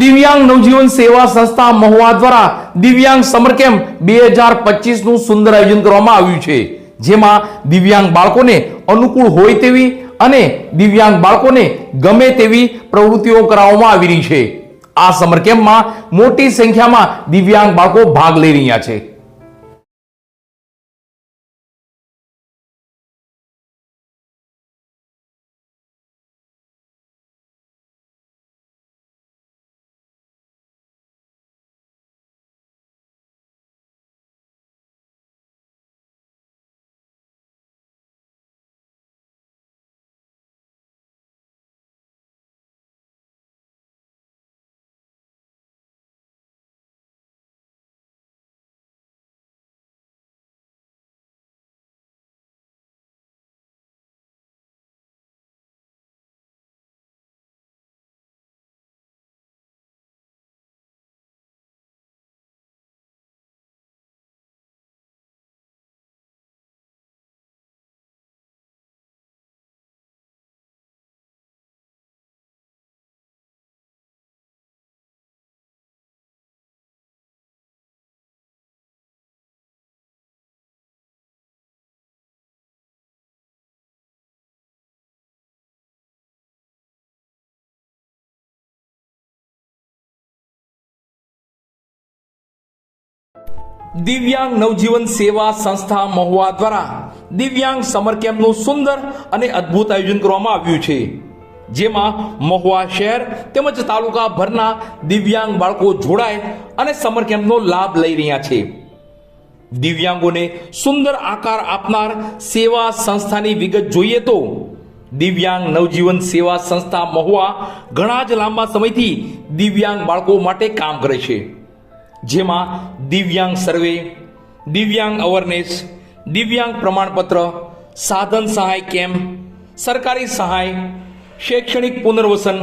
દિવ્યાંગ નવજીવન સેવા સંસ્થા મહુવા દ્વારા દિવ્યાંગ સમર કેમ્પ બે હજાર પચીસનું સુંદર આયોજન કરવામાં આવ્યું છે. જેમાં દિવ્યાંગ બાળકોને અનુકૂળ હોય તેવી અને દિવ્યાંગ બાળકોને ગમે તેવી પ્રવૃત્તિઓ કરાવવામાં આવી રહી છે. આ સમર કેમ્પમાં મોટી સંખ્યામાં દિવ્યાંગ બાળકો ભાગ લઈ રહ્યા છે. દિવ્યાંગ નવજીવન સેવા સંસ્થા મહુવા દ્વારા દિવ્યાંગ સમર કેમ્પનું સુંદર અને અદ્ભુત આયોજન કરવામાં આવ્યું છે. જેમાં મહુવા શહેર તેમજ તાલુકા ભરના દિવ્યાંગ બાળકો જોડાય અને સમર કેમ્પનો લાભ લઈ રહ્યા છે. દિવ્યાંગોને સુંદર આકાર આપનાર સેવા સંસ્થાની વિગત જોઈએ તો દિવ્યાંગ નવજીવન સેવા સંસ્થા મહુવા ઘણા જ લાંબા સમયથી દિવ્યાંગ બાળકો માટે કામ કરે છે. જેમાં દિવ્યાંગ સર્વે, દિવ્યાંગ અવેરનેસ દિવ્યાંગ પ્રમાણપત્ર, સાધન સહાય કેમ્પ, સરકારી સહાય, શૈક્ષણિક પુનર્વસન,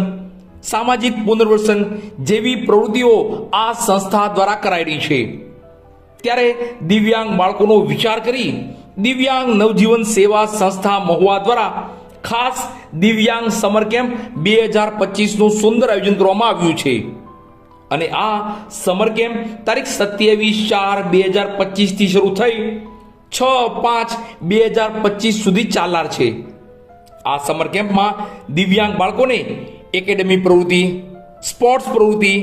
સામાજિક પુનર્વસન જેવી પ્રવૃત્તિઓ આ સંસ્થા દ્વારા કરાઈ છે. ત્યારે દિવ્યાંગ બાળકોનો વિચાર કરી દિવ્યાંગ નવજીવન સેવા સંસ્થા મહુવા દ્વારા ખાસ દિવ્યાંગ સમર કેમ્પ બે હજાર પચીસનું સુંદર આયોજન કરવામાં આવ્યું છે. અને આ સમર કેમ્પ તારીખ સત્યાવીસ ચાર બે હજાર પચીસથી શરૂ થઈ છ પાંચ બે હજાર પચીસ સુધી ચાલનાર છે. આ સમર કેમ્પમાં દિવ્યાંગ બાળકોને એકેડેમી પ્રવૃત્તિ, સ્પોર્ટ્સ પ્રવૃત્તિ,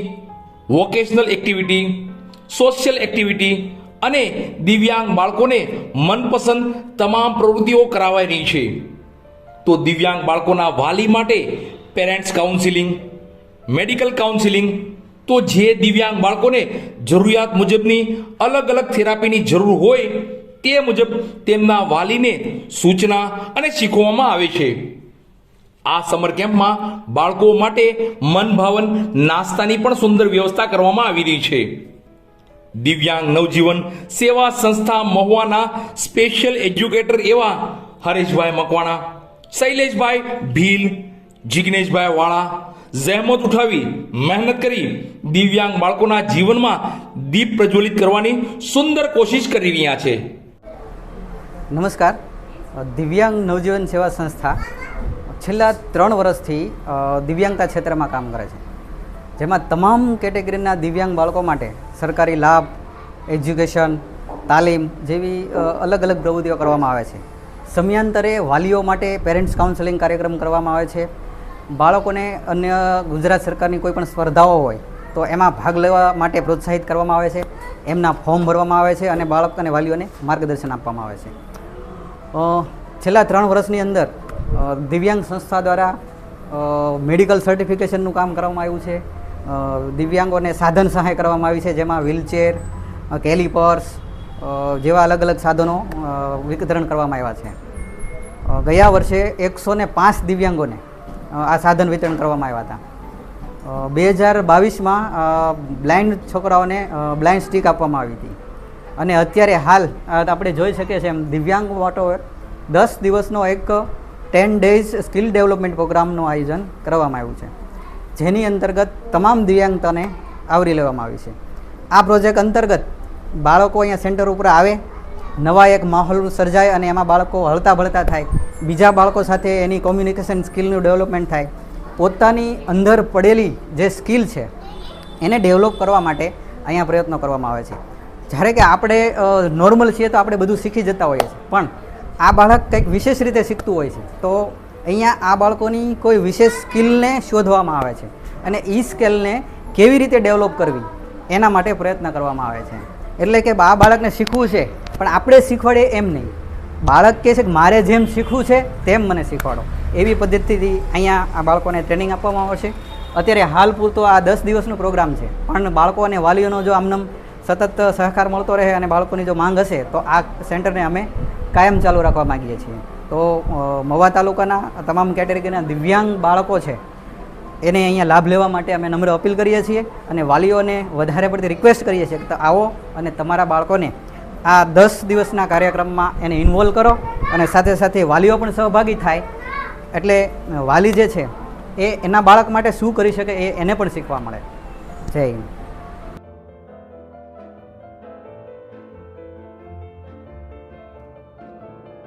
વોકેશનલ એક્ટિવિટી, સોશિયલ એક્ટિવિટી અને દિવ્યાંગ બાળકોને મનપસંદ તમામ પ્રવૃત્તિઓ કરાવાઈ રહી છે. તો દિવ્યાંગ બાળકોના વાલી માટે પેરેન્ટ્સ કાઉન્સિલિંગ, મેડિકલ કાઉન્સિલિંગ તો જે દિવ્યાંગ બાળકોને જરૂરિયાત મુજબની અલગ અલગ થેરાપીની જરૂર હોય તે મુજબ તેમના વાલીને સૂચના અને શીખવવામાં આવે છે. આ સમર કેમ્પમાં બાળકો માટે મનભાવન, નાસ્તાની પણ સુંદર વ્યવસ્થા કરવામાં આવી રહી છે. દિવ્યાંગ નવજીવન સેવા સંસ્થા મહુવાના સ્પેશિયલ એજ્યુકેટર એવા હરેશભાઈ મકવાણા, શૈલેષભાઈ ભીલ, જિગ્નેશભાઈ વાળા જહેમત ઉઠાવી, મહેનત કરી, દિવ્યાંગ બાળકોના જીવનમાં દીપ પ્રજ્વલિત કરવાની સુંદર કોશિશ કરી રહ્યા છે. નમસ્કાર. દિવ્યાંગ નવજીવન સેવા સંસ્થા છેલ્લા ત્રણ વર્ષથી દિવ્યાંગતા ક્ષેત્રમાં કામ કરે છે. જેમાં તમામ કેટેગરીના દિવ્યાંગ બાળકો માટે સરકારી લાભ, એજ્યુકેશન, તાલીમ જેવી અલગ અલગ પ્રવૃત્તિઓ કરવામાં આવે છે. સમયાંતરે વાલીઓ માટે પેરેન્ટ્સ કાઉન્સેલિંગ કાર્યક્રમ કરવામાં આવે છે. બાળકોને અન્ય ગુજરાત સરકારની કોઈ પણ સ્પર્ધાઓ હોય, તો એમાં ભાગ લેવા માટે પ્રોત્સાહિત કરવામાં આવે છે, એમના ફોર્મ ભરવામાં આવે છે અને બાળક અને વાલીઓને માર્ગદર્શન આપવામાં આવે છે. છેલ્લા ત્રણ વર્ષની અંદર દિવ્યાંગ સંસ્થા દ્વારા મેડિકલ સર્ટિફિકેશનનું કામ કરવામાં આવ્યું છે દિવ્યાંગોને સાધન સહાય કરવામાં આવી છે, જેમાં વ્હીલચેર કેલિપર્સ જેવા અલગ અલગ સાધનો વિતરણ કરવામાં આવ્યા છે. ગયા વર્ષે એકસો ને પાંચ દિવ્યાંગોને આ સાધન વિતરણ કરવામાં આવ્યા હતા. બે હજાર બાવીસમાં બ્લાઇન્ડ છોકરાઓને બ્લાઇન્ડ સ્ટીક આપવામાં આવી હતી. અને અત્યારે હાલ આપણે જોઈ શકીએ છીએ એમ, દિવ્યાંગ માટે દસ દિવસનો એક ટેન ડેઝ સ્કિલ ડેવલપમેન્ટ પ્રોગ્રામનું આયોજન કરવામાં આવ્યું છે. જેની અંતર્ગત તમામ દિવ્યાંગતાને આવરી લેવામાં આવી છે. આ પ્રોજેક્ટ અંતર્ગત બાળકો અહીંયા સેન્ટર ઉપર આવે નવા એક માહોલ સર્જાય અને એમાં બાળકો હળતા ભળતા થાય. બીજા બાળકો સાથે એની કોમ્યુનિકેશન સ્કિલનું ડેવલપમેન્ટ થાય. પોતાની અંદર પડેલી જે સ્કિલ છે, એને ડેવલપ કરવા માટે અહીંયા પ્રયત્નો કરવામાં આવે છે. જ્યારે કે આપણે નોર્મલ છીએ તો આપણે બધું શીખી જતા હોઈએ છીએ. પણ આ બાળક કંઈક વિશેષ રીતે શીખતું હોય છે. તો અહીંયા આ બાળકોની કોઈ વિશેષ સ્કિલને શોધવામાં આવે છે. અને એ સ્કિલને કેવી રીતે ડેવલપ કરવી, એના માટે પ્રયત્ન કરવામાં આવે છે. એટલે કે આ બાળકને શીખવું છે, પણ આપણે શીખવાડીએ એમ નહીં. બાળક કહે છે કે મારે જેમ શીખવું છે, તેમ મને શીખવાડો. એવી પદ્ધતિથી અહીંયા આ બાળકોને ટ્રેનિંગ આપવામાં આવશે. અત્યારે હાલ પૂરતો આ દસ દિવસનો પ્રોગ્રામ છે, પણ બાળકો અને વાલીઓનો જો આમનામ સતત સહકાર મળતો રહે અને બાળકોની જો માંગ હશે, તો આ સેન્ટરને અમે કાયમ ચાલુ રાખવા માગીએ છીએ. તો મવા તાલુકાના તમામ કેટેગરીના દિવ્યાંગ બાળકો છે એને અહીંયા લાભ લેવા માટે અમે નમ્ર અપીલ કરીએ છીએ અને વાલીઓને વધારે પડતી રિક્વેસ્ટ કરીએ છીએ કે આવો અને તમારા બાળકોને આ દસ દિવસના કાર્યક્રમમાં એને ઇન્વોલ્વ કરો અને સાથે સાથે વાલીઓ પણ સહભાગી થાય. એટલે વાલી જે છે, એ એના બાળક માટે શું કરી શકે એ એને પણ શીખવા મળે. જય હિન્દ.